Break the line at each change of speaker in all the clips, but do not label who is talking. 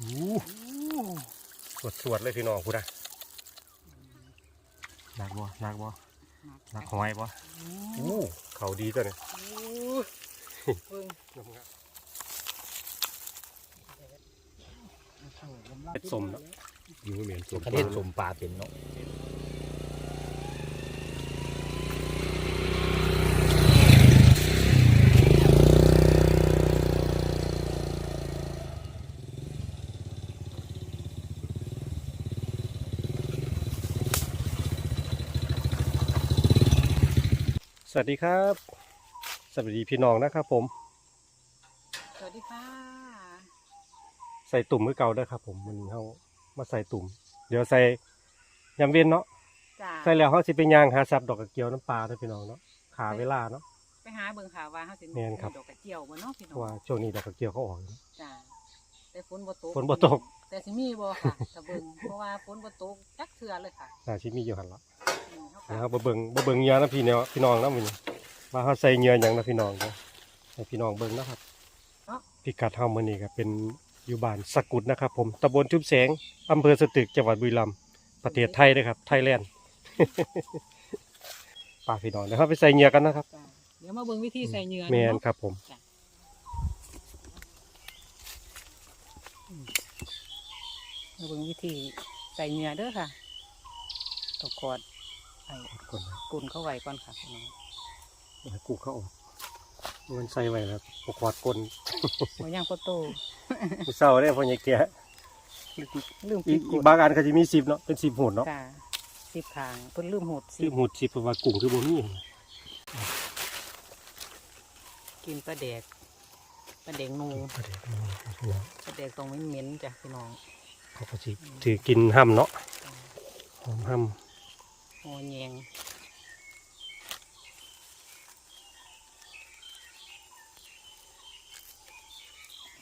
อู้สวดสวดๆเลยพี่น้องพูดนะหนักบ่หนักบ่หนักหอยบ่อู้เขาดีจ้ะเนี่ย
เบิ่ง
เป็ดสมเนาะอยู่เหมือนสม
ประเทศสมปลาเป็นเนาะ
สวัสดีครับ สวัสดีพี่น้องนะครับผม
สวัสดีค่ะ
ใส่ตุ่มมือเก่าเด้อครับ ผมมันเขามาใส่ตุ่ม เดี๋ยวใส่ยำเวียนเนาะ
จ้า
ใส่แล้วเขาสิเป็นย่างหาซับดอกกระเจียวน้ำปลาเด้อพี่น้องเนาะขาเวลาเนาะ
ไปหาเบิ่งข่าวว่าเฮาสิ
แม่นครับ
ดอกกระเจียวบ่เนาะพี่
เพ
น้อ
ราะ
ง
ว่าช่วงนี้ดอกกระเจียวเขาออก
จ้าแต่ฝนบ่ตก
ฝนบ่ตก
แต่สิมีบ่ค่ะถ้าเบิ่งเพราะว่าฝนบ่ตกจักเทื่อเลยค่ะ
น่าชิมีอยู่หันละ
อืมเฮา
เดี๋ยว
ก็
เขาบ่เบิ่งบ่เบิ่งเหงื่อนะพี่เนาะพี่น้องนะมื้อนี้ว่าเขาใส่เหงื่อหยังนะพี่น้องเนาะให้พี่น้องเบิ่งนะครับพิกัดเฮามื้อนี้ก็เป็นอยู่บ้านสกุลนะครับ ผมตำบลชุบแสงอำเภอสตึกจังหวัดบุรีรัมย์ประเทศไทยเด้อครับ ไทยแลนด์ป่ากพี่น้องเดี๋ยวเราไปใส่เหงื่อกันนะครับ
จ้าเดี๋ยวมาเบิ่งวิธีใส่เหงื่อ
แมน
เนาะ
ครับผม
มาเบิ่งวิธีใส่เหงื่อเด้อค่ะต้องกอดไอ้
คน
กุนเข้าไว้ก่อนค่ะพี่น้อง
ให้กูเข้าออกมันใส่ไว้แล้วปกอดก้น
บ่ย่างโปโต
ผู้เศร้าได้พ่อใหญ่แก่
ลืม
อี
ปิ
ก
ด
อี
กุ
ก
ด
บางอันก็จะมีสิบเนาะเป็นสิบหุ่นเนาะ
จ้าสิบขางเพิ่นลืมหดสิ
สิบหุ่นสิบเพราะว่ากุ้งคือบ่มี
กินปลาแดกปลาแดกนู
ประเดี๋ยวนี้พี่น้อง
ปลาแดกตรงเหม็นๆจ้ะพี่น้อง
เขาก็สิถือกินห้ำเนาะหอมห้
โอแยง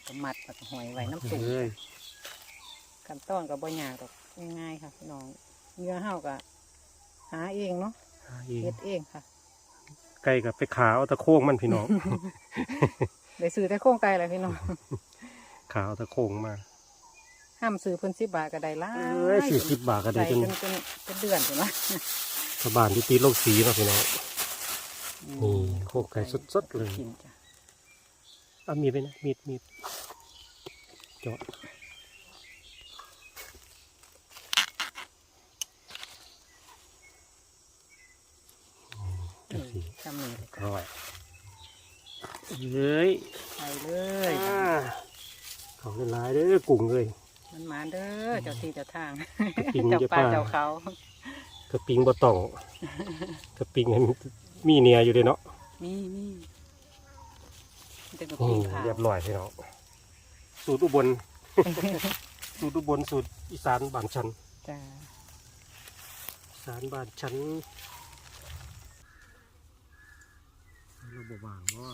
ก็มัดแล้วก็หอยไว้น้ำตุ่มำ
เลย
ขั้นตอนก็บ่ยากดอกง่ายๆค่ะพี่น้องเนื้อเฮาก็หาเองเนาะ
หาเอง
เฮ็ดเองค่ะ
ไก่กับไปขาเอาตะโค้งมันพี่น้อง
ได้ซื้อแต่โครงไก่แหละพี่น้อง
ขาเอาตะโค้งมา
ห้ามซื้อเพิ่นสิบบาทก็ได้หล่า
เอ้ยสี่สิบบาทก็ได้
ใส่
จน
จนจนจนเดือนใช่ไหม
ชาวบ้านที่ตีโลกสีเนาะพี่น้องนี่โครงไก่สดๆเลย
กินจ้ะ
เอามีดไปนะมีดมีดเจาะจังสี
จำนี่เลยค่ะ
ร้อยเฮ้ย
ใส่เลย
อ่าเขาเป็นลายเด้อกุ้งเลย
มันมาเด้อเจ้าที่เจ้าทาง
กระปิง
เจ้า
จะ
ป่า
ป้า
เจ้าเขา
กระปิงบ่ต้องกระปิงให้มันมีเนียอยู่เลยเนาะ
มีมีมันจะกับ
นี่
ปีขาว
เรียบร้อยพี่น้องสูตรอุบล สูตรอุบลสูตรอีสานบ้านชัน
จ้า
อีสานบ้านชันเราบ่บางว่า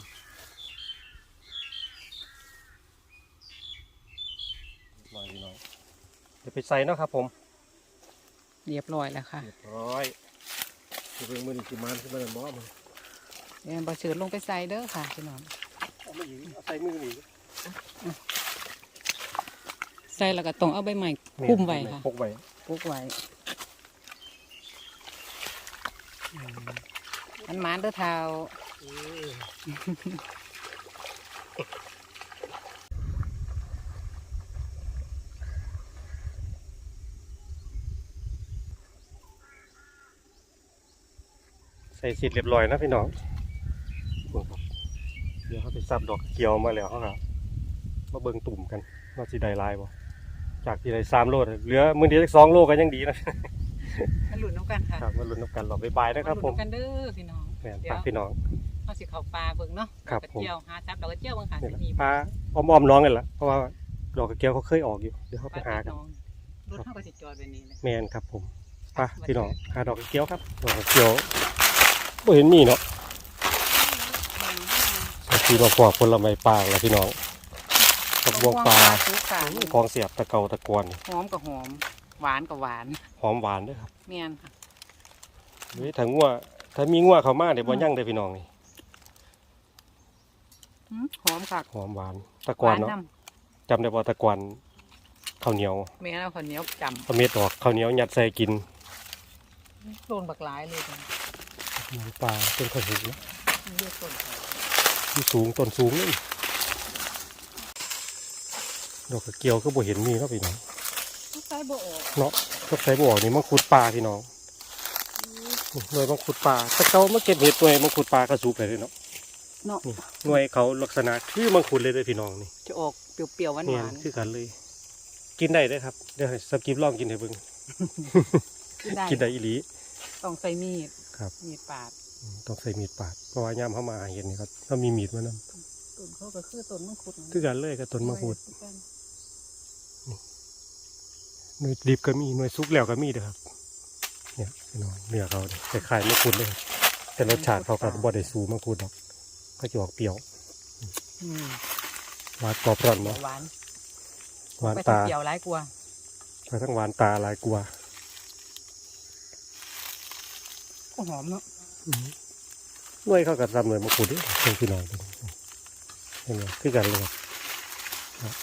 ร้อยพี่น้องเดี๋ยวไปใส่เนาะครับผม
เรียบร้อยแล้วค่ะ
เรียบร้อยจะเป็นมือนี่สิมันขึ้นมาเลยบ่มัน
เดี๋ยวบอเชิญลงไปใส่เด้อค่ะพี่น้อง
เอามาอยู่เอาใส่มือนี่
ใส่แล้วก็ต้องเอาใบใหม่คุ้มไว้ค่ะ
พกไว้
ปุกไว้มันหมานเด้อเท้า
ใส่สิทธิ์เรียบร้อยนะพี่น้องเบิ่งครับเดี๋ยวเขาไปซับดอกเขียวมาแล้วเขาครับมาเบิ่งตุ่มกันว่าสิได้หลายบ่จากที่ได้สามโลเหลือมือเดียวสองโลก็ยังดีนะ
มาหลุนน้ำกันค่ะ
ครับมาลุ้นน้ำกันรอบายๆนะครับผมา
ลุ้นำกันเด้อพี่น้อง
แม่น
เดี๋ย
ฝาวกพี่น้อง
เอาสิเข้าปลาเบิ่งเนาะ
ครับ
ดอกกระเจียวหาจับดอกกระเจียวเบิ่งค่ะ
นี่
สิ
แหละ
มี
ปลาอ้อมๆน้องกันละเพราะว่าดอกกระเจียวเขาเคยออกอยู่เดี๋ยวเขา
ป
ไป
ลา
หา
พี่
กัน
น้องรถเฮาก็สิจอดไว้นี่แหละ
แม่นครับผมไปพี่น้องหาดอกกระเจียวครับดอกกระเจียว ไม่เห็นมีเนาะที่มาปอกผลไม้ปลาแล้วพี่น้องผักบวงปลา
สุกค่ะ
ของเสียบตะเกาตะกวน
หอมกับหอม หวานกับหวาน
หอมหวานด้วยครับ
เมียนค่ะ
เฮ้ยถ้างัวถ้ามีงัวเข้ามาเดี๋ยวบ่ยั่งเลยพี่น้องนี่
หืมหอมค่ะ
หอมหวานตะกวนเนาะ
หวำ
จำได้บ่ตะกวนข้าวเหนียว
แม่เอาข้าวเหนียวจ
เอาเม็ดออกข้าวเหนียวยัดใส่กินำ
โดนบักหลายเลยจ้ะ
หมูปลาต้นข้าวหูนะ
เรียกต้น
ที่สูงต้นสูงนี่ดอกกระเกียวก็บ่เห็นมีเนาะพี่น้อง
ใส่บ่ออก
เนาะก็ใช้บ่อนี่มังคุดปลาพี่น้องหน่วยมังคุดปลาถ้าเขามาเก็บเห็ดหน่วยมังคุดปลากระสุกเลยเด้อเนาะ
เนาะ
นี่หน่วยเขาลักษณะคือมังคุดเลยเด้อพี่น้องนี่
จะออกเปรี้ยวๆหวาน
เนี่ย
ๆ
คือกันเลย กินได้เด้อครับเดี๋ยวให้สกิปลองกินให้เบิ่ง
กินได้
กินได้อีหลี
ต้องใส่มีด
ครับ
มีดปาด
อืมต้องใส่มีดปาดเพราะว่ายามเข้ามาหาเห็นนี่ก็ต้องมีมีดมานำ
ต้นเขาก็คือต้นมังคุด
คือกันเลยกับต้นมังคุดหน่วยดิบก็มีหน่วยซุกแล้วก็มีเด้อครับ เนี่ยพี่น้องเนื้อเขาเนี่ยคล้ายๆมังคุดเลยครับแต่รสชาติเขาก็บ่ได้สูมังคุดดอกก็จะออกเปรี้ยว
อืม
หวานกรอบร่อนเนาะ
หวาน
หวาน
ไป
ตา
ทำเปรี้ยวหลายกว่า
ไปทั้งหวานตาหลายกลัวา
ก็หอมเนาะ
หน่วยเขาก็ทำหน่วยมังคุดเด้อเพื่อนพี่น้องเป็นเห็นไหมคือกันเลยครับครับ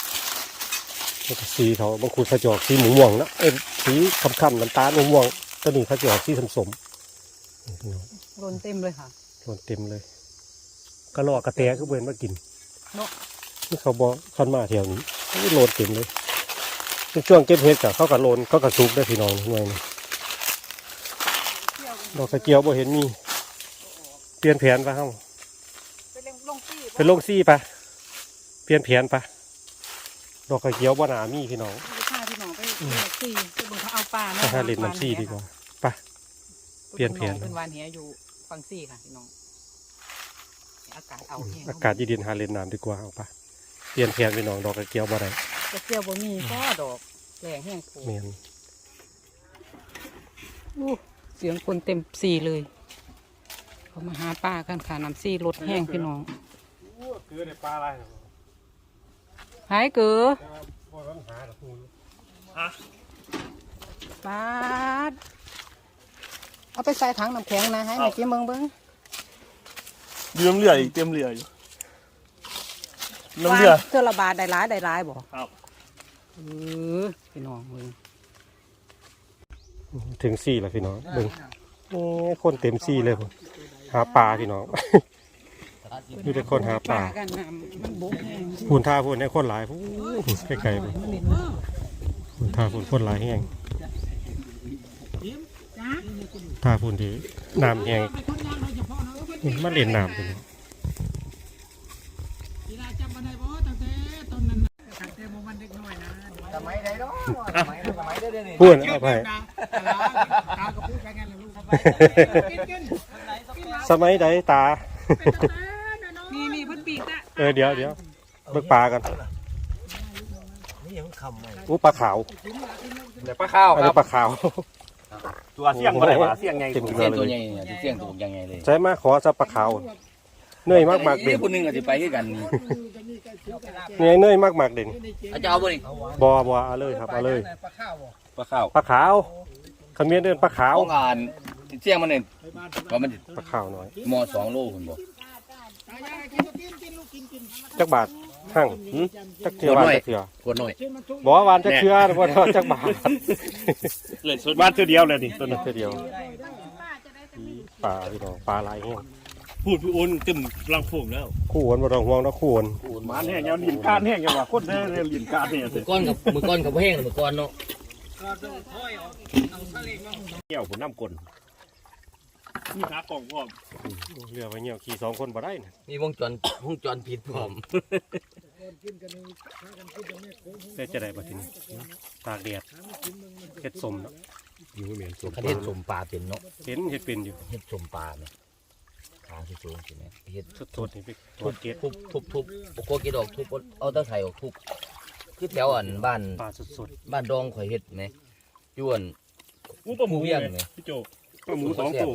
แล้วก็สีเขามังคุดเขาจะออกสีหมูม่วงนะเอ้ยสีคำๆน้ำตาลม่วงๆตัวนี้เขาจะออกสีสมๆนี่พี่น้อง
โดนเต็มเลยค่ะ
โดนเต็มเลยกระรอกกระแตก็เบิ่นมากิน
เนาะ
นี่เขาบอกคันมาแถวนี้นี่โลนเต็มเลยในช่วงเก็บเห็ดกับเขากับโลนเขากับซุกได้อพี่น้องหน่วยหนึง ดอกกระเจียวบ่เห็นมี เปลี่ยนแผนปะเฮา
ไปเล่นลงซี่
เป็นลงซี่ปะเปลี่ยนแผนปะดอกกระเจียวบ่หนามีพี่น้อง
ไปพาพี่น้องไปเล่นน้ำซี่ไปเบิ่งเขาเอาปลา
ถ้าหาเล่นน้ำซี่ดีกว่าปะเปลี่ยนแผน
เป็นวานเหียอยู่ฝั่งซี่ค่ะพี่น้องอากาศเอาแห้ง
อากาศเย็นๆหาเล่นน้ำดีกว่าเอาปะเปลี่ยนแผนพี่น้องดอกกระเจียวบ่ได้
กระเจียวบ่มีก็ดอกแหล่งแห้งโผล่
แม่น
อู้ เสียงคนเต็มซี่เลยเขามาหาป้ากันค่ะน้ำซี่รถแห้งพี่น้อง
คือได้ปลาอะไร
หายเกือ
บ่ต้องหาดอกคูณ
ปาดเอาไปใส่ถังน้ำแข็งนะให้แม่กินเบิ่งเบิ่ง
เรือเรืออีกเต็มเรืออยู่น้ำเรือ
วางเทื่อละบาทได้หลายได้หลายบ่
ครับ
เออพี่น้องเบิ่ง
ถึงซี่แล้วพี่น้องเบิ่งโอ้ยคนเต็มซี่เลยผมหาปลาพี่น้องมีแต่คนหาปลา
กันน้ำมันบกแห้ง
พูนท่าพูนให้คนหลายพูนไกลๆพูนพูนท่าพูนคนหลายแห้งท่าพูนที่น้ำแห้งนี่มาเล่นน้ำพี่น้อง พูดเอาไปสมัยใดตา
นี่นี่เพิ่นปีกอะ
เออเดี๋ยวเดี๋ยวเบิกปลากันอู้ปลาขาว
เดี๋ยวปลาข้าว
อัน
ครั
นี้
บ
ปลาขาว
ตัวเสี่ยงอะไรวะเสี่ยงไง
เต็ม
เสียงตัวใหญ่เนี่ยที่เสียงตัวยังไงเลย
ใช้มาขอสับปลาขาวเนื่อยมากมากๆเด่
นี่
น
คนหนึงอาจจะไปด้วยกันนี่
เนี่ยเนื่อยมากมากๆเด่น
อาจจะเอาบ่นี่
บอบอเอาเลยครับเอาเลย
ปลาข้าว
ปลาขาวขมิ้นเดินปลาขาว
ของอ่านเสียงมันเนี่ยว่ามัน
ปลาขาวหน่อย
มอสองโลคุณบอก
จักบาทหั่งหึจักเทือวานจักเทือ
ขวดหน่อย
บอกว่าวานจักเทือบ่ว่าจักบาท
เลยส่วนบ้านเท่าเดียวเลยนี่ตัว
ตัว
นี้
เทือเดียวปลาพี่น้องปลาหลายแห้ง
พูดพี่อุ่นตึมลังฝุ่งแล้ว
คู่วนบ่ต้องห่วงเนาะคู่วน
มานแห้งยังหลินการแห้งยังวะคนได้หลินการแห้ง
มือก้อนกับมือก้อนกับแห้งมือก้อนเนาะ
เกี่ยวผมน้ำกลนี่ขากล่องพร้อม
เรือไปเหี่ยวขี่สองคนบ่ได้นะ
มีวงจรวงจรผิดพร้อม
ได้จะได้บัดทีนี้ตากแดดเฮ็ดสมเนาะ
อยู่เหมือนคันเฮ็ดสมปลาเป็นเนาะ
เห็นเฮ็ดเป็นอยู่
เฮ็ดสมปลาเนี่ย ขาสูงๆใช่ไหมเฮ็ด
สดๆนี่ไปตร
ทุ
ว
บ
จเกต
ทุบทุบทุบโอ้โหกิดออกทุบเอาตะไคร้ออกทุบคือแถวอันบ้าน
ปลาสด
บ้านดองข่อยเฮ็ดไหมยวน
อู้ปลาหมู
เวียงเนี่ย
พี่โจปลาหมูสองตัว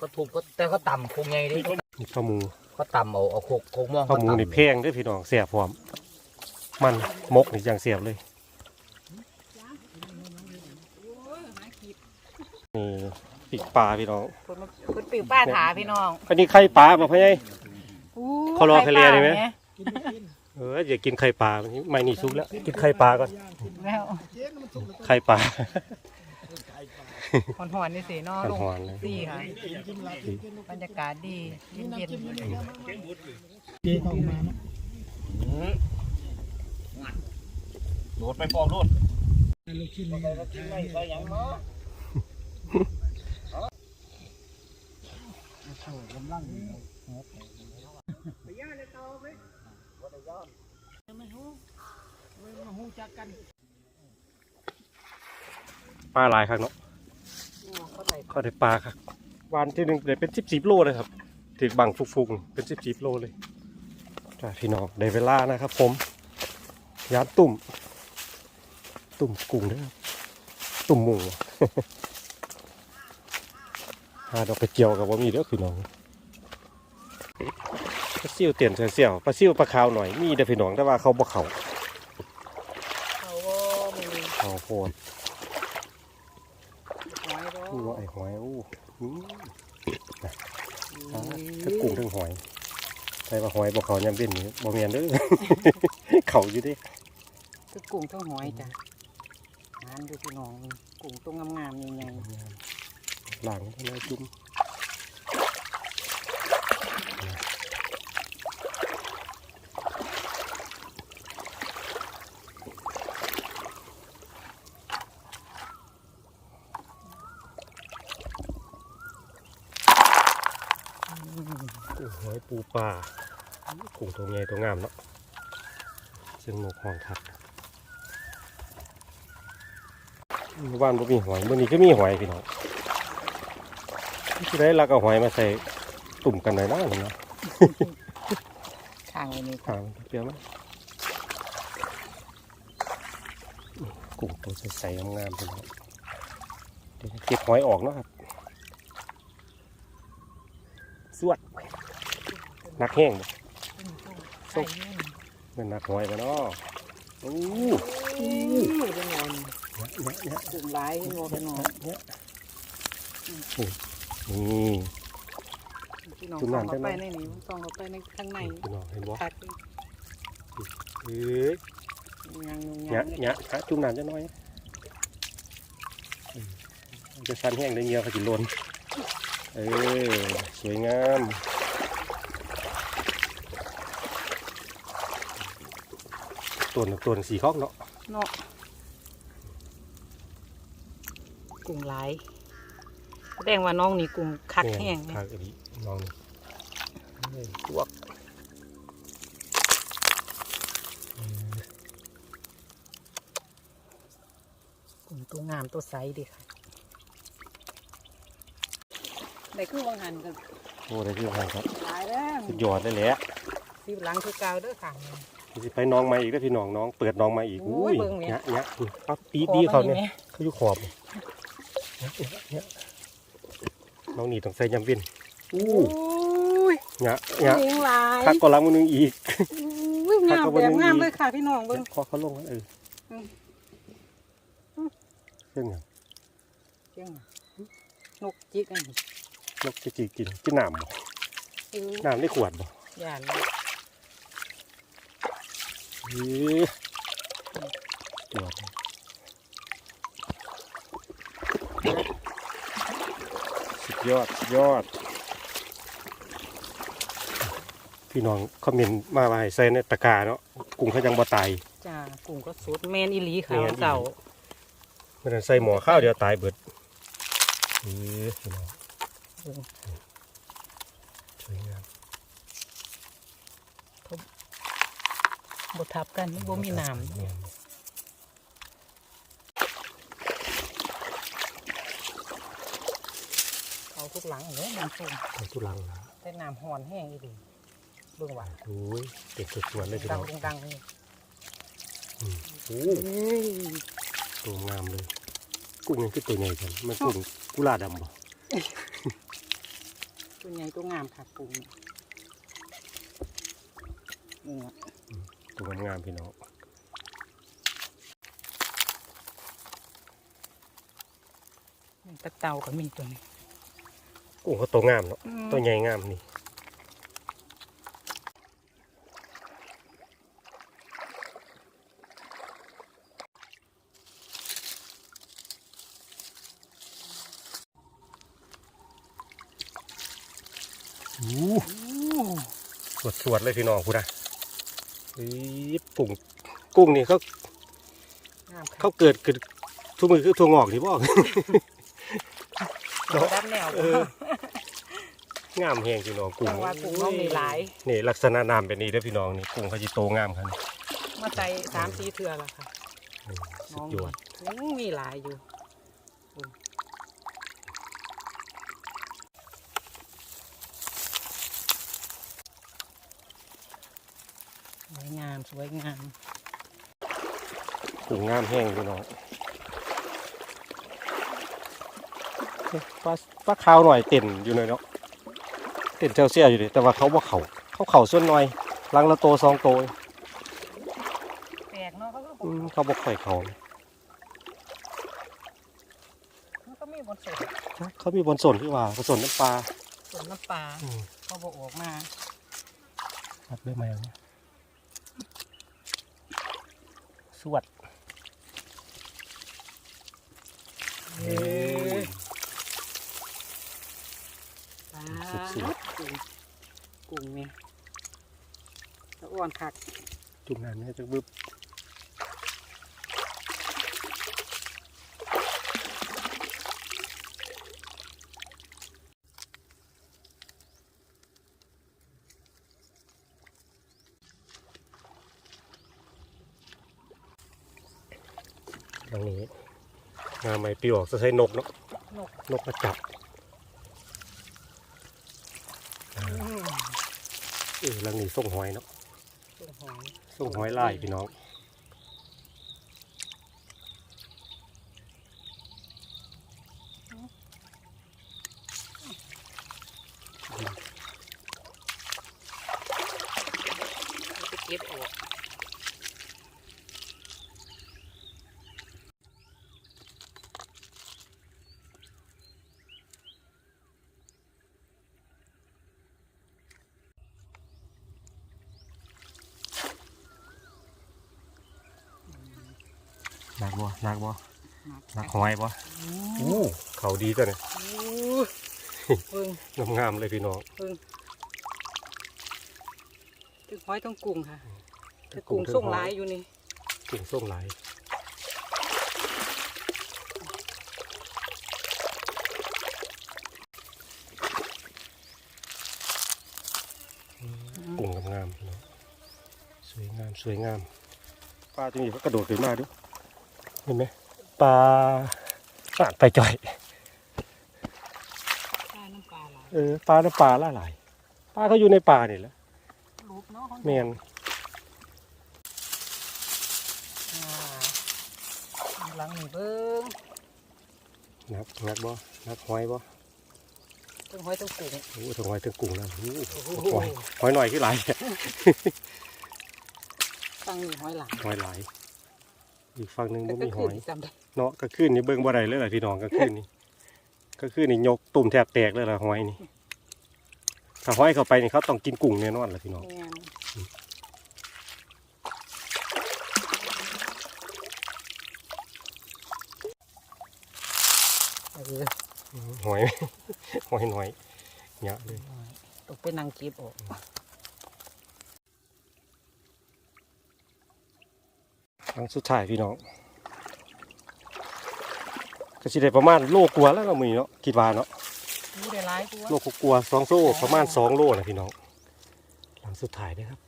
ก็ทุบก็แต่เขาต่ำคงไงดิ
ๆนี่ข้าวหมู
เขาต่ำเอาเอาโคกโคกม่วง
ข้าวหมู
เขาต่ำ
นี่แพงเด้วยพี่น้องเสียบพร้อม มันมกนี่จังเสียบเลย ปีกปลาพี่น้อง
เพิ่นมาเพิ่นปีกป้าถาพี่น้อง
อันนี้ไข่ปลาบ่พ่อใหญ่เขารอทะเลได้ไหม
ป
เอออย่ากินไข่ปลาไม่นี่สุกแล้ว กินไข่ปลาก่อน
แล้ว
ไข่ปลา
หอนๆนี่สิเนาะลง
หอนๆเลย
ดีค่ะบรรยากาศดีเย็นๆ
โดดไปปอมโดด
ปลาหลายครับเนาะก็ได้ปลาครับวันที่หนึ่งได้เป็นสิบสิบโลเลยครับถือบังฟุกๆเป็นสิบสิบโลเลยจ้าพี่น้องได้เวลานะครับ ผมยานตุ่ม ตุ่มกุ้งเด้อตุ่มหมู หาดอกกระเจียวกับว่ามีเด้อพี่น้องปลาซิวเตียนเสียวๆปลาซิวปลาขาวหน่อยมีเด้อพี่น้องแต่ว่าเขาบ่เขา
เขาก็มี
เขาโคตร
หอยก็
อู้ไอ้หอยอู้อืมนะอ่าทั้งกุ้งทั้งหอยใช่ว่าหอยบ่เขายำเว้นนี่บ่แม่นเด้อเขาอยู่เดิ
คือกุ้งทั้งหอยจ้ะงานดูพี่น้องกุ้งตัวงามๆใหญ่
หลังทำไมจุ่มกุ้งหอยปูปลากุ้งตัวใหญ่ตัวงามเนาะซึ่งนกห้องทับเมื่อวานบ่มีหอยเมื่อนี้ก็มีหอยพี่น้อง ที่ได้ลักเอาหอยมาใส่ตุ่มกันหน่อยนะนี่เนาะ
ๆข้างอันนี้
ถามเปรี้ยวไหมกุ้งตัวใสๆงามๆพี่น้องเดี๋ยวเก็บหอยออกเนาะครับสวดนักแห้งบ่
ใส่เงิน
เป็นนักหอยมาเนาะโอ้
อู้เป็นนอน
เนี่ยเนี่ย
กุ้งหลายเป็นนอนเป็นนอน
เนี่ย นี่
พี่น้อง
จุ่ม
ส่อง
น้ำ
เข้าไป
ได้ไหม
ในนี้ส่องเข้าไปในข้างใน
พี่น้องเห็นบ่
คัก
เอ้ย
ยังยัง
เนี่ยเนี่ยฮะจุ่มน้ำจะน้อยอืมมันจะสั้นแห้งได้เงียเขาจิลนเออสวยงามตัวหนึ่งตัวหนึ่งสีข้องเนาะ
เนาะกุ้งหลาย แสดงว่าน้องนี่กุ้งคักแห้ง
คักอีน้องนี่เอ้ยลวก
กุ้งตัวงามตัวใสดีค่ะได้คือวังหันกัน
โอ้ได้ที่ทางครับ
หลายแล้ว
สุดยอดเลยแหละ
สิบหลังคือเก่าเด้อค่ะ
สิไปน้องมาอีกแล้วพี่น้องน้องเปิดน้องมาอีก
โอ้ยเบิ่งแหม่
เนี่ยเนี่ยปั๊บปีดดีเขาเนี่ยเขาอยู่ขอบเนี่ยเนี่ยเนี่ยน้องหนีต้องใส่ยำเวียนอู้
อู้ย
เนี่ยเนี่ย
เลี้ยงหลาย
คักก็ล้างมือนึงอีก
อุ้ยงาม
คักกว่า
แบบ
เบิ่ง
งาม
อีก
เลยค่ะพี่น้องเบิ่ง
พอเขาลงแล้วเออ
อืม
เรื่องอย่าง
เจียงนกจิกอันนี้
นกจะจีกินกินน้ำบ่
อื้อ
น้ำได้ขวดบ่
ย่าน
เฮ้ยจวด สุดยอดสุดยอด พี่น้องคอมเมนต์มาว่าให้ใส่ในตะกร้าเนาะกุ้งเขายังบ่ตาย
จ้ากุ้งก็สดแมนอีหลีค่ะ
แม่นอีหลี
เก่า
เมื่อนั้นใส่หมอข้าวเดียวตายเบิดเออพี่น้องสวยงาม
บ่ทับกันบ่มีน้
แม่นำ
เอา ทุกหลังเลยน้ำส้ม
เอาตุลังนะ
แต่น้ำห่อนแห้งอีหลีเบิ่งว่า
โอ้ยเต็มสวนๆเลยพี่
ดั
น้
ง
อง
ดังๆนี่
อืมโอ้ตัวงามเลย กุ้งยังคือตัวใหญ่กันมันกุ้งกุลาดำบ่
ตัวใหญ่ตัวงามค่ะกุ้งนี่นี่
ตัวงามๆพี่น้อง
ตะเต่าก็มีตัวนี้
กุ้งเขโตงามเนาะ
โต
ใหญ่งามนี่สวดสวดเลยพี่น้องคุณนะกุ้งกุ้งนี่เขาเขาเกิดเกิดทุ่มือคือทัวงอกนี่บ่
ดอกด้านแนว
เอองามแหงพี่น้องกุ้ง
แต่ว่ากุ้งน้องมีหลาย
นี่ลักษณะนามเป็นนี้เด้อพี่น้องนี่กุ้งเขาจะโตงามครับ
มาใส่สามสี่เทื่อละค่ะ
อืมสุ
น้อ
ด
ง
ยอด
อืมมีหลายอยู่อืมสวยงามสวยงาม
กุ้งงามแห้งพี่น้อง ปลาปลาขาวหน่อยเต้นอยู่หน่อยเนาะเต้นเซลเซียอยู่ดิแต่ว่าเขาบ่เขาเขาเข่าส่วนหน่อยลังละโตสองโต
แปลกเนาะเขาก็บ
อื
อก
มเขาบ่ค่อยเขา
มันก็มีบนสด
เขามีบนส่วนที่ว่าบนส่วนน้ำปลา
ส่วนน้ำปลา
อืม
เขาบอกออกมา
ครับด้วยไหมเอาเนี่ยสวด
เฮ้ยปลา
สุด
กุ้งกุ้งเนี่ยตะอ้วนคัก
จุ่มน้ำเนี่ยจะบึบตรงนี้งานใหม่ปีออกจะใช้นกเนาะ
นก
นกกระจับ
อืม
เออลัง นี้ส่งหอยเนาะ
ส่งหอย
ส่งหอยไล่พี่น้อง
ไปเก็บออ
ก บ่หนักบ่
มา
หนักหอยบ่อู้เขาดีตัวเนี่ย
เพิ่ง
งามๆเลยพี่น้อง
เพิ่งถึงหอยต้องกุ้งค่ะแต่กุ้งส่งหลายอยู่นี่
กุ้งส่งหลายกุ้งงามๆพี่น้องสวยงามสวยงามปลาจะมีกระโดดขึ้นมาดู เห็นไหมปลาปลาไปจ่อย
ปลาน้ำปลาหลาย
เออปลาน้ำปลาล่าหลายปลาเขาอยู่ในป่านี่แหละ
รูปเนาะ
แมน
อ่าหลังนี่เบิ้ง
นักนักบ่นักหอยบ่
ต้องหอยต้องกุ้ง
โอ้ถึงหอยถึงกุ้งแล้วโอ้
โอ้
โห
โห
หอยหอยหน่อยที่หลาย
ตั้งนี่หอยหลาย
หอยหลาย อีกฝั่งหนึ่ง
แต่
บ่
ก็
มีห
ขึ้
อนย
จำได้
เนาะก็ขึ้นนี่เบิ่งบ่ได้เลยล่ะพี่น้องก็ขึ้นนี่ก็ขึ้นนี่ยกตุ่มแทบแตกเลยล่ะหอยนี่ถ้าหอยเข้าไปนี่เขาต้องกินกุ้งแน่นอนล่ะพี่น้อง
แม่นเออ
หอยหอยหน่อยเยอะเลย
ต้องเป็นนางเก็บออก
ครั้งสุดท้ายพี่น้องก็สิได้ประมาณโลกว่าแล้วเนาะมื้อนี้เนาะคิดว่าเนาะ
นี่ได้หลายตัว
โลกกลัวสองโซ่ประมาณสองโลนะพี่น้องหลังสุดท้ายเด้อครับ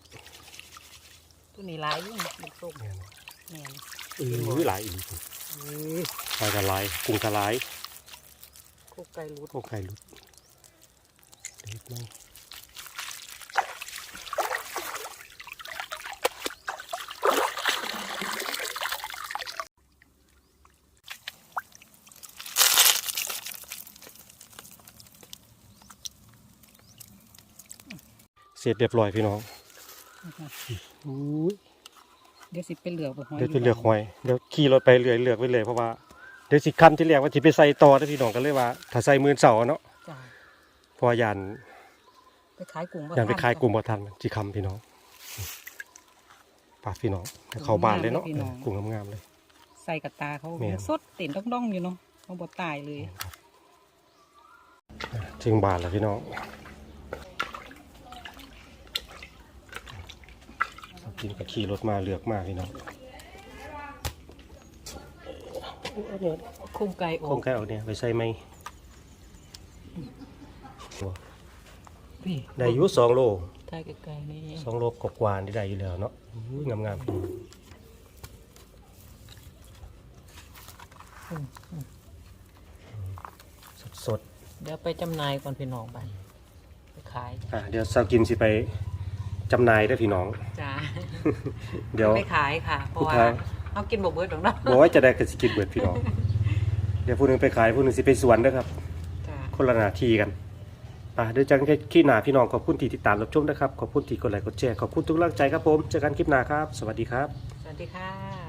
ตัวนี้หลายอยู่นี่ลูกส้ม
แม่น
แม่น
เออหลายอีก
เออ
หอยกระลายกุ้งกระลาย
โคกไก่รูด
โอ้ไข่หลุดเด็ดไหม เสร็จเรียบร้อยพี่น้องอู้ย
เดี๋ยวสิไปเหลือกบ่หอย
เดี๋ยวจะเลือกหอยเดี๋ยวขี่รถไปเรื่อยเลือกไปเลยเพราะว่าเดี๋ยวสิคำที่เรียกว่าที่ไปใส่ต่อนะพี่น้องก็เลยว่า ถ้าใส่มือเสาร์เนาะ
จ้า
เพราะว่ายาน
ไปขายกุ้งบ่
ยานไป
ทัน
ขายกลุ่มบ่ทันมันสิคำพี่น้องปากพี่น้องให้เข้าบ้านเลยเนาะเออกลุ่มงามๆเลย
ใส่กับตาเขา
แม่น
สดเต็นต้องๆอยู่เนาะเขาบ่ตายเลย
ถึงบ้านแล้วพี่น้อง กินกับขี่รถมาเลือกมาพี่น้องเอาเนี่ย
คุ้มไก่อ
โค
อ
รง
ก
ไก่เอาเนี่ยไปใส่ไหม
พี่
ได้อยู่สองโล
ถ่ายไก่ๆนี่
สองโลกกว่าๆนี่ได้อยู่แล้วเนาะอุ้ยงาม
อืมอืม
ๆสด
เดี๋ยวไปจำหน่ายก่อนพี่น้องไปไปขาย
ๆอะเดี๋ยวสาวกินสิไป จำหน่ายเด้อพี่น้อง
จ้า
เดี๋ยว
ไปขายค่ะ เพราะว่า
สุดท้าย
เอากินบ่เบิดดอกเนาะ
บอกว่าจะได้กสิกินเบิดพี่น้อง เดี๋ยวผู้หนึงไปขายผู้หนึงสิไปสวนเด้อครับ
จ้า
คนละหน้าที่กันอะเดี๋ยวจังแค่ขี้หน้าพี่น้องขอบคุณที่ติดตามรับชมนะครับ ขอบคุณที่กดไลค์กดแชร์ ขอบคุณทุกกำลังใจครับผม เจอกันคลิปหน้าครับ สวัสดีครับ
สวัสดีค่ะ